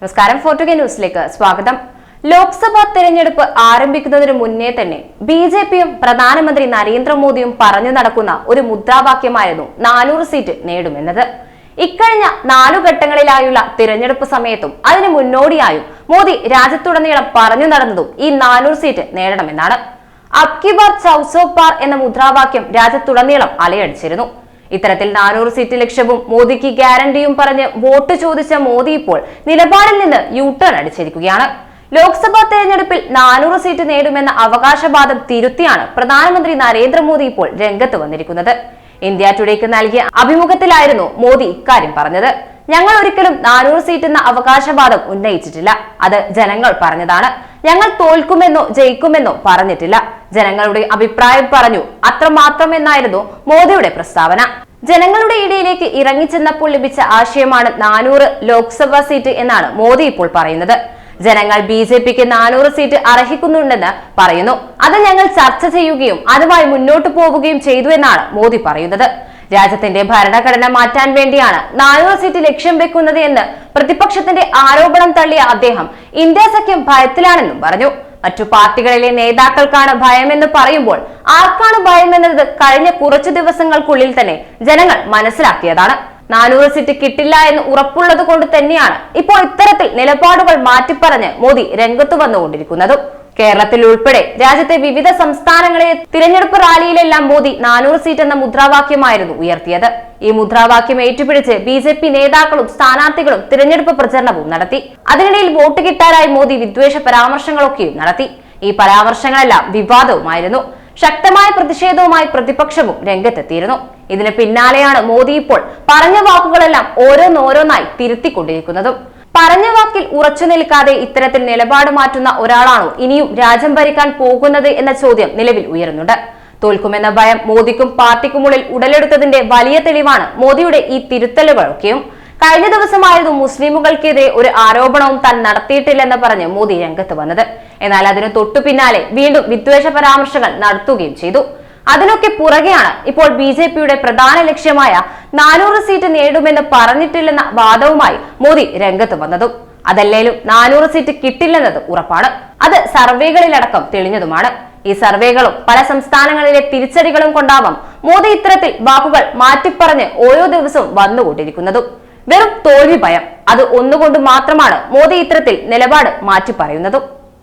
നമസ്കാരം ഫോർട്ടുഗ ന്യൂസിലേക്ക് സ്വാഗതം. ലോക്സഭാ തെരഞ്ഞെടുപ്പ് ആരംഭിക്കുന്നതിന് മുന്നേ തന്നെ ബി ജെ പിയും പ്രധാനമന്ത്രി നരേന്ദ്രമോദിയും പറഞ്ഞു നടക്കുന്ന ഒരു മുദ്രാവാക്യമായിരുന്നു നാനൂറ് സീറ്റ് നേടുമെന്നത്. ഇക്കഴിഞ്ഞ നാലു ഘട്ടങ്ങളിലായുള്ള തിരഞ്ഞെടുപ്പ് സമയത്തും അതിന് മുന്നോടിയായും മോദി രാജ്യത്തുടനീളം പറഞ്ഞു നടന്നതും ഈ നാനൂറ് സീറ്റ് നേടണമെന്നാണ്. അബ്കിബാർ ചൌസോപാർ എന്ന മുദ്രാവാക്യം രാജ്യത്തുടനീളം അലയടിച്ചിരുന്നു. ഇത്തരത്തിൽ നാനൂറ് സീറ്റ് ലക്ഷ്യവും മോദിക്ക് ഗ്യാരണ്ടിയും പറഞ്ഞ് വോട്ട് ചോദിച്ച മോദി ഇപ്പോൾ നിലപാടിൽ നിന്ന് യു ടേൺ അടിച്ചിരിക്കുകയാണ്. ലോക്സഭാ തെരഞ്ഞെടുപ്പിൽ നാനൂറ് സീറ്റ് നേടുമെന്ന അവകാശവാദം തിരുത്തിയാണ് പ്രധാനമന്ത്രി നരേന്ദ്രമോദി ഇപ്പോൾ രംഗത്ത് വന്നിരിക്കുന്നത്. ഇന്ത്യ ടുഡേക്ക് നൽകിയ അഭിമുഖത്തിലായിരുന്നു മോദി ഇക്കാര്യം പറഞ്ഞത്. ഞങ്ങൾ ഒരിക്കലും നാനൂറ് സീറ്റ് എന്ന അവകാശവാദം ഉന്നയിച്ചിട്ടില്ല. അത് ജനങ്ങൾ പറഞ്ഞതാണ്. ഞങ്ങൾ തോൽക്കുമെന്നോ ജയിക്കുമെന്നോ പറഞ്ഞിട്ടില്ല. ജനങ്ങളുടെ അഭിപ്രായം പറഞ്ഞു അത്രമാത്രം എന്നായിരുന്നു മോദിയുടെ പ്രസ്താവന. ജനങ്ങളുടെ ഇടയിലേക്ക് ഇറങ്ങിച്ചെന്നപ്പോൾ ലഭിച്ച ആശയമാണ് നാനൂറ് ലോക്സഭാ സീറ്റ് എന്നാണ് മോദി ഇപ്പോൾ പറയുന്നത്. ജനങ്ങൾ ബി ജെ പിക്ക് നാനൂറ് സീറ്റ് അർഹിക്കുന്നുണ്ടെന്ന് പറയുന്നു. അത് ഞങ്ങൾ ചർച്ച ചെയ്യുകയും അതുമായി മുന്നോട്ട് പോവുകയും ചെയ്തു എന്നാണ് മോദി പറയുന്നത്. രാജ്യത്തിന്റെ ഭരണഘടന മാറ്റാൻ വേണ്ടിയാണ് നാനൂറ് സീറ്റ് ലക്ഷ്യം വെക്കുന്നത് എന്ന് പ്രതിപക്ഷത്തിന്റെ ആരോപണം തള്ളിയ അദ്ദേഹം ഇന്ത്യ സഖ്യം ഭയത്തിലാണെന്നും പറഞ്ഞു. മറ്റു പാർട്ടികളിലെ നേതാക്കൾക്കാണ് ഭയമെന്ന് പറയുമ്പോൾ ആർക്കാണ് ഭയമെന്നത് കഴിഞ്ഞ കുറച്ചു ദിവസങ്ങൾക്കുള്ളിൽ തന്നെ ജനങ്ങൾ മനസ്സിലാക്കിയതാണ്. നാനൂറ് സീറ്റ് കിട്ടില്ല എന്ന് ഉറപ്പുള്ളത് കൊണ്ട് തന്നെയാണ് ഇപ്പോൾ ഇത്തരത്തിൽ നിലപാടുകൾ മാറ്റിപ്പറഞ്ഞ് മോദി രംഗത്ത് വന്നുകൊണ്ടിരിക്കുന്നതും. കേരളത്തിൽ ഉൾപ്പെടെ രാജ്യത്തെ വിവിധ സംസ്ഥാനങ്ങളിലെ തിരഞ്ഞെടുപ്പ് റാലിയിലെല്ലാം മോദി നാനൂറ് സീറ്റ് എന്ന മുദ്രാവാക്യമായിരുന്നു ഉയർത്തിയത്. ഈ മുദ്രാവാക്യം ഏറ്റുപിടിച്ച് ബി ജെ പി നേതാക്കളും സ്ഥാനാർത്ഥികളും തിരഞ്ഞെടുപ്പ് പ്രചരണവും നടത്തി. അതിനിടയിൽ വോട്ട് കിട്ടാനായി മോദി വിദ്വേഷ പരാമർശങ്ങളൊക്കെയും നടത്തി. ഈ പരാമർശങ്ങളെല്ലാം വിവാദവുമായിരുന്നു. ശക്തമായ പ്രതിഷേധവുമായി പ്രതിപക്ഷവും രംഗത്തെത്തിയിരുന്നു. ഇതിന് പിന്നാലെയാണ് മോദി ഇപ്പോൾ പറഞ്ഞ വാക്കുകളെല്ലാം ഓരോന്നോരോന്നായി തിരുത്തിക്കൊണ്ടിരിക്കുന്നതും. പറഞ്ഞ വാക്കിൽ ഉറച്ചു നിൽക്കാതെ ഇത്തരത്തിൽ നിലപാട് മാറ്റുന്ന ഒരാളാണോ ഇനിയും രാജ്യം ഭരിക്കാൻ പോകുന്നത് എന്ന ചോദ്യം നിലവിൽ ഉയരുന്നുണ്ട്. തോൽക്കുമെന്ന ഭയം മോദിക്കും പാർട്ടിക്കുമുള്ളിൽ ഉടലെടുത്തതിന്റെ വലിയ തെളിവാണ് മോദിയുടെ ഈ തിരുത്തലുകളൊക്കെയും. കഴിഞ്ഞ ദിവസമായിരുന്നു മുസ്ലിമുകൾക്കെതിരെ ഒരു ആരോപണവും താൻ നടത്തിയിട്ടില്ലെന്ന് പറഞ്ഞ് മോദി രംഗത്ത് വന്നത്. എന്നാൽ അതിനു തൊട്ടു പിന്നാലെ വീണ്ടും വിദ്വേഷ പരാമർശങ്ങൾ നടത്തുകയും ചെയ്തു. അതിനൊക്കെ പുറകെയാണ് ഇപ്പോൾ ബി ജെ പിയുടെ പ്രധാന ലക്ഷ്യമായ നാനൂറ് സീറ്റ് നേടുമെന്ന് പറഞ്ഞിട്ടില്ലെന്ന വാദവുമായി മോദി രംഗത്ത് വന്നതും. അതല്ലേലും നാനൂറ് സീറ്റ് കിട്ടില്ലെന്നത് ഉറപ്പാണ്. അത് സർവേകളിലടക്കം തെളിഞ്ഞതുമാണ്. ഈ സർവേകളും പല സംസ്ഥാനങ്ങളിലെ തിരിച്ചടികളും കൊണ്ടാവാം മോദി ഇത്തരത്തിൽ വാക്കുകൾ മാറ്റിപ്പറഞ്ഞ് ഓരോ ദിവസവും വന്നുകൊണ്ടിരിക്കുന്നതും. വെറും തോൽവി ഭയം അത് ഒന്നുകൊണ്ട് മാത്രമാണ് മോദി ഇത്തരത്തിൽ നിലപാട് മാറ്റി പറയുന്നതും